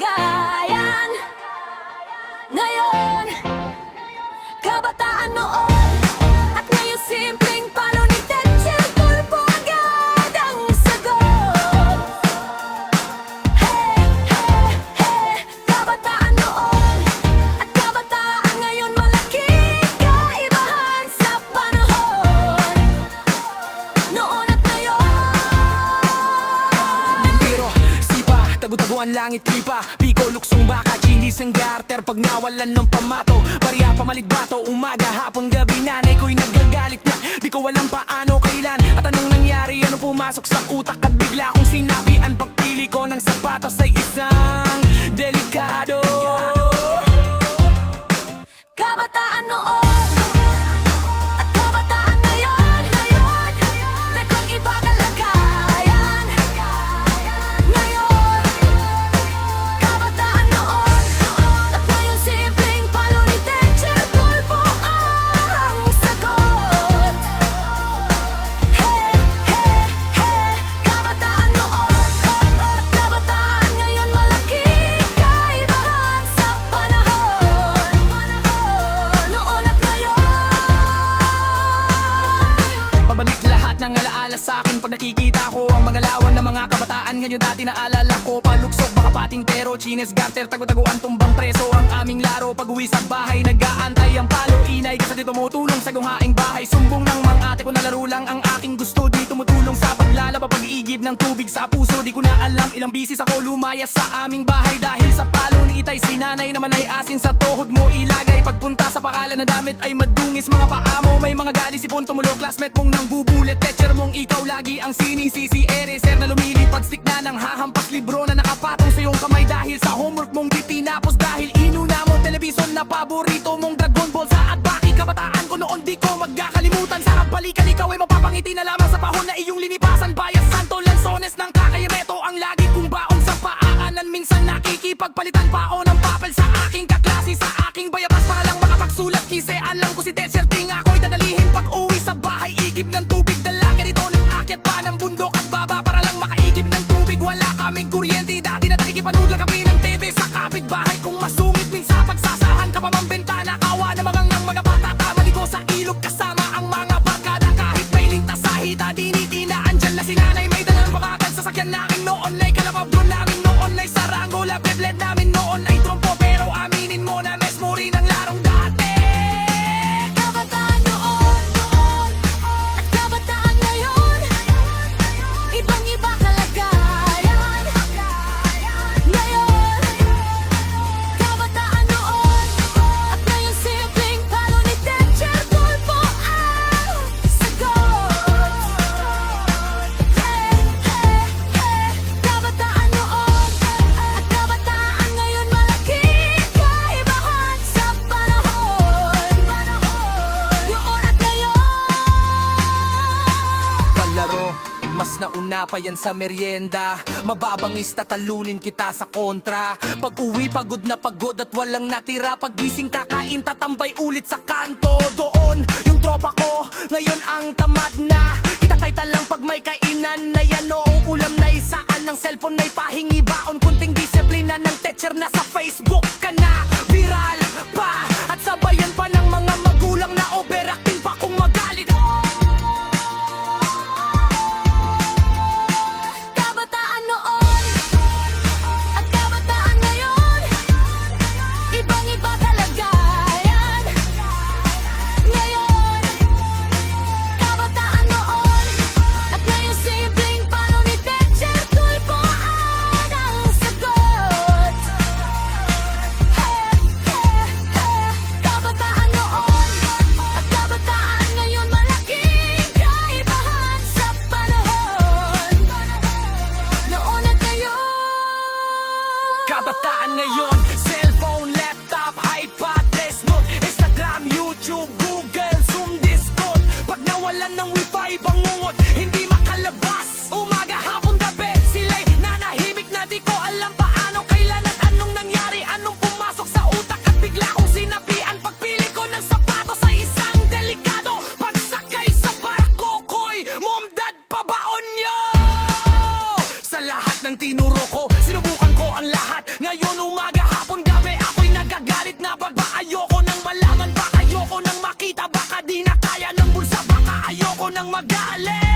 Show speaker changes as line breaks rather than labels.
kalagayan Ngayon, kabataan noon
tagu-taguan langit lipa Piko, luksong baka, chinis ang garter. Pag nawalan ng pamato Bariya, pamaligbato, umaga, hapon, gabi Nanay ko'y nagagalit na. Di ko alam paano, kailan At anong nangyari, ano pumasok sa utak At bigla kong sinabi Ang pagpili ko ng sapatos ay isang nakikita ko ang mga lawan ng mga kabataan. Ngayon dati naalala ko Paluksog, baka pating tero Chines, garter, tago-taguan, tumbang preso Ang aming laro. Pag uwi sa bahay Nag-aantay ang palo, inay Kasi di tumutulong sa guhaing bahay. Sumbong ng mga ate ko na laro lang Ang aking gusto. Di tumutulong sa paglalaba Pag-iigib ng tubig sa puso. Di ko na alam ilang bisis ako lumaya sa aming bahay. Dahil sa palo ni itay si nanay naman ay asin Sa tuhod mo Pagpunta sa pakalan na damit ay madungis. Mga paa mo may mga gali sipon tumulo Classmate mong nang bubulit Teacher mong ikaw lagi ang sinisisi Ereser na lumilipad Stick na nang hahampas Libro na nakapatong sa iyong kamay. Dahil sa homework mong di tinapos Dahil inuna mo. Telebisyon na paborito mong Dragon Ball Sa at baki kabataan ko noon di ko magkakalimutan? Sa balikan ikaw ay mapapangiti na lamang sa pahon na iyong linipasan. Bayas santo lansones ng kakaireto Ang lagi kong baon sa paaanan Minsan nakikipagpalitan paon namin noon ay trompo Pero aminin mo na mesmo rin ang larong mas nauna pa yan sa merienda. Mababangis tatalunin kita sa kontra. Pag uwi pagod na pagod at walang natira. Pagising kakain tatambay ulit sa kanto. Doon yung tropa ko ngayon ang tamad na. Itatayta lang pag may kainan na yan. Noong ulam na isaan ng cellphone na ipahingi baon Kunting disiplina ng teacher na sa Facebook ka na
Kabataan
ngayon nang magalit